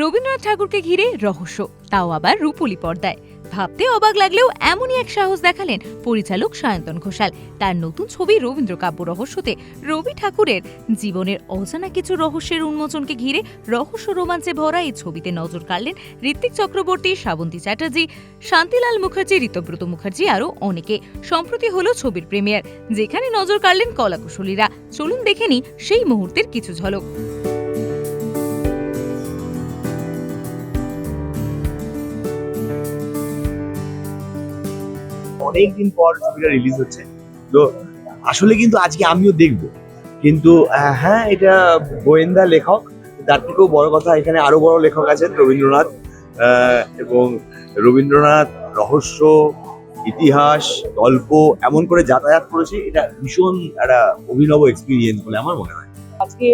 রবীন্দ্রনাথ ঠাকুরকে ঘিরে রহস্য, তাও আবার রূপলি পর্দায়। ভাবতে অবাক লাগলেও এমনই এক সাহস দেখালেন পরিচালক সায়ন্তন ঘোষাল। তার নতুন ছবি রবীন্দ্র কাব্য রহস্যতে রবি ঠাকুরের জীবনের অজানা কিছু রহস্যের উন্মোচনকে ঘিরে রহস্য রোমাঞ্চে ভরা এই ছবিতে নজর কাড়লেন ঋত্বিক চক্রবর্তী শ্রাবন্তী চ্যাটার্জি, শান্তিলাল মুখার্জি, ঋতব্রত মুখার্জি আরও অনেকে। সম্প্রতি হলো ছবির প্রিমিয়ার, যেখানে নজর কাড়লেন কলাকুশলীরা। চলুন দেখে নিই সেই মুহূর্তের কিছু ঝলক। অনেকদিন পর ছবিটা রিলিজ হচ্ছে। তো আসলে কিন্তু আজকে আমিও দেখব। কিন্তু হ্যাঁ এটা গোয়েন্দা লেখক, তার থেকেও বড় কথা, এখানে আরও বড় লেখক আছেন রবীন্দ্রনাথ এবং রবীন্দ্রনাথ রহস্য, ইতিহাস, গল্প, এমন করে যাতায়াত করেছে, এটা ভীষণ একটা অভিনব এক্সপিরিয়েন্স বলে আমার মনে হয়। আজকে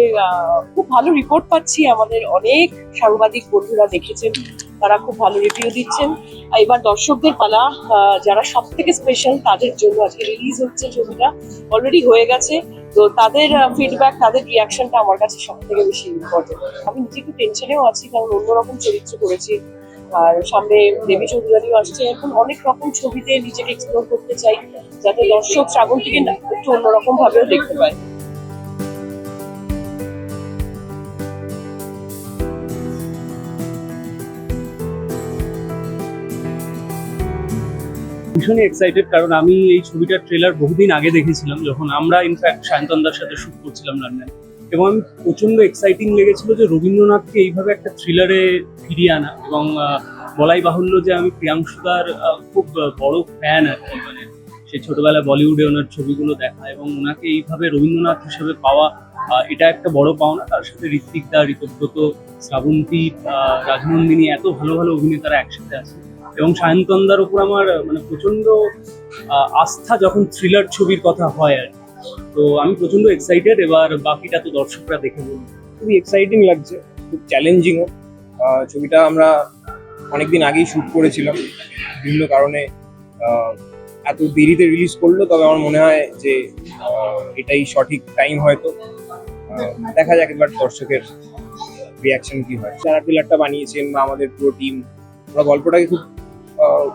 খুব ভালো রিপোর্ট পাচ্ছি। আমাদের অনেক সাংবাদিক বন্ধুরা দেখেছেন, তারা খুব ভালো রিভিউ দিচ্ছেন। এবার দর্শকদের পালা যারা সব থেকে স্পেশাল তাদের জন্য আজকে রিলিজ হচ্ছে ছবিটা। অলরেডি হয়ে গেছে। তো তাদের ফিডব্যাক তাদের রিয়াকশনটা আমার কাছে সব থেকে বেশি ইম্পর্টেন্ট আমি নিজে একটু টেনশনেও আছি, কারণ অন্যরকম চরিত্র করেছি। আর সামনে দেবী চৌধুরানীও আসছে। এখন অনেক রকম ছবিতে নিজেকে এক্সপ্লোর করতে চাই, যাতে দর্শক শ্রাবন্তীকে না একটু অন্যরকম ভাবেও দেখতে পায়। ভীষণই এক্সাইটেড কারণ আমি এই ছবিটার ট্রেলার বহুদিন আগে দেখেছিলাম যখন আমরা ইনফ্যাক্ট সায়ন্তনদার সাথে শুট করছিলাম লন্ডনে। এবং আমি এক্সাইটিং লেগেছিল যে রবীন্দ্রনাথকে এইভাবে একটা থ্রিলারে ফিরিয়ে আনা এবং বলাই বাহুল্য যে আমি প্রিয়াংশুদার খুব বড় ফ্যান আর কি। মানে সে ছোটবেলায় বলিউডে ওনার ছবিগুলো দেখা এবং ওনাকে এইভাবে রবীন্দ্রনাথ হিসেবে পাওয়া এটা একটা বড় পাওনা। তার সাথে ঋত্বিক দা, ঋতব্রত, শ্রাবন্তী রাজনন্দিনী এত ভালো ভালো অভিনেতারা একসাথে আছে। এবং সায়ন্তনদার উপর আমার মানে প্রচণ্ড আস্থা যখন থ্রিলার ছবির কথা হয় আর। তো আমি প্রচণ্ড এক্সাইটেড এবার বাকিটা তো দর্শকরা দেখে বলবে খুবই এক্সাইটিং লাগছে, খুব চ্যালেঞ্জিংও ছবিটা আমরা অনেকদিন আগেই শ্যুট করেছিলাম। বিভিন্ন কারণে এত দেরিতে রিলিজ করল, তবে আমার মনে হয় যে এটাই সঠিক টাইম হয়তো। দেখা যাক এবার দর্শকের রিয়াকশন কি হয়। যারা ট্রেলারটা বানিয়েছেন বা আমাদের পুরো টিম আমরা গল্পটাকে খুব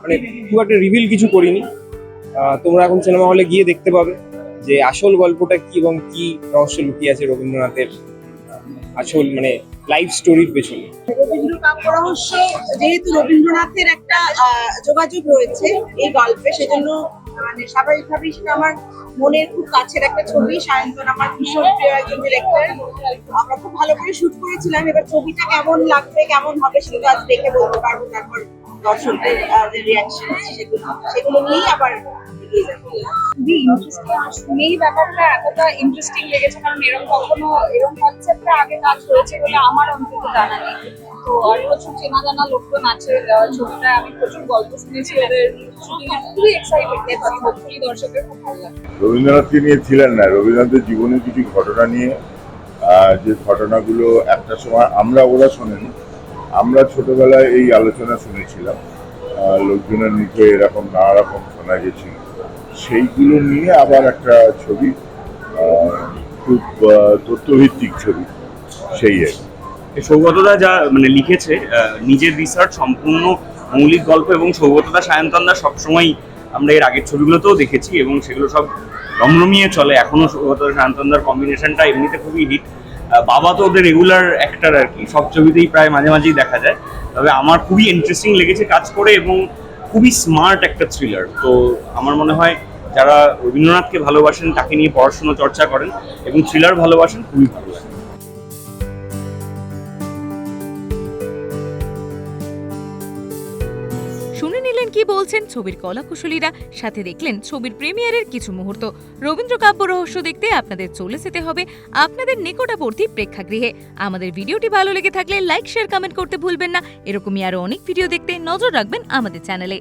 মানে খুব একটা রিভিল কিছু করিনি। তোমরা এখন সিনেমা হলে গিয়ে দেখতে পাবে যে আসল গল্পটা কি এবং কি রহস্য লুকিয়ে আছে রবীন্দ্রনাথের আসল মানে লাইফ স্টোরির পেছনে। রহস্য, যেহেতু রবীন্দ্রনাথের একটা যোগাযোগ রয়েছে এই গল্পে, সেজন্য মানে স্বাভাবিকভাবেই সেটা আমার মনের খুব কাছের একটা ছবি। সায়ন্তন আমার ভীষণ প্রিয় একজন ডিরেক্টর আমরা খুব ভালো করে শুট করেছিলাম। এবার ছবিটা কেমন লাগবে, কেমন হবে সেটা আজ দেখে বলতে পারব। তারপর দর্শকদের যে রিয়াকশন সেগুলো। সেগুলো নিয়েই আবার শুনেই ব্যাপারটা এতটা ইন্টারেস্টিং লেগেছে, কারণ এরকম কখনো এরকম আগে কাজ বলে আমার অন্তত জানা নেই। তো আর প্রচুর চেনা জানা লোকজন আছে আমি প্রচুর গল্প শুনেছি, ওদের রবীন্দ্রনাথকে নিয়ে ছিলেন না। রবীন্দ্রনাথের জীবনের কিছু ঘটনা নিয়ে যে ঘটনাগুলো একটা সময় আমরা, ওরা শোনেনি। আমরা ছোটবেলায় এই আলোচনা শুনেছিলাম। লোকজনের মুখে এরকম নানা রকম শোনা গেছিল। সেইগুলো নিয়ে আবার একটা ছবি খুব তথ্যভিত্তিক ছবি। সেই আর। সৌগতদা যা মানে লিখেছে নিজের রিসার্চ সম্পূর্ণ মৌলিক গল্প এবং সৌগতদা সায়ন্তনদা সবসময় আমরা এর আগের ছবিগুলোতেও দেখেছি এবং সেগুলো সব রমরমিয়ে চলে। এখনও সৌগতদা সায়ন্তনদার কম্বিনেশনটা এমনিতে খুবই হিট বাবা তো ওদের রেগুলার অ্যাক্টার আর কি। সব ছবিতেই প্রায় মাঝে মাঝেই দেখা যায়। তবে আমার খুবই ইন্টারেস্টিং লেগেছে কাজ করে এবং খুবই স্মার্ট একটা থ্রিলার তো আমার মনে হয় যারা রবীন্দ্রনাথকে ভালোবাসেন, তাকে নিয়ে পড়াশোনা, চর্চা করেন এবং থ্রিলার ভালোবাসেন, খুবই ভালো লাগে। শুনে নিলেন কি বলছেন ছবির কলাকুশলীরা। সাথে দেখলেন ছবির প্রিমিয়ারের কিছু মুহূর্ত। রবীন্দ্র কাব্য রহস্য দেখতে আপনাদের চলে যেতে হবে আপনাদের নিকটবর্তী প্রেক্ষাগৃহে। আমাদের ভিডিওটি ভালো লেগে থাকলে লাইক, শেয়ার, কমেন্ট করতে ভুলবেন না। এরকমই আরও অনেক ভিডিও দেখতে নজর রাখবেন আমাদের চ্যানেলে।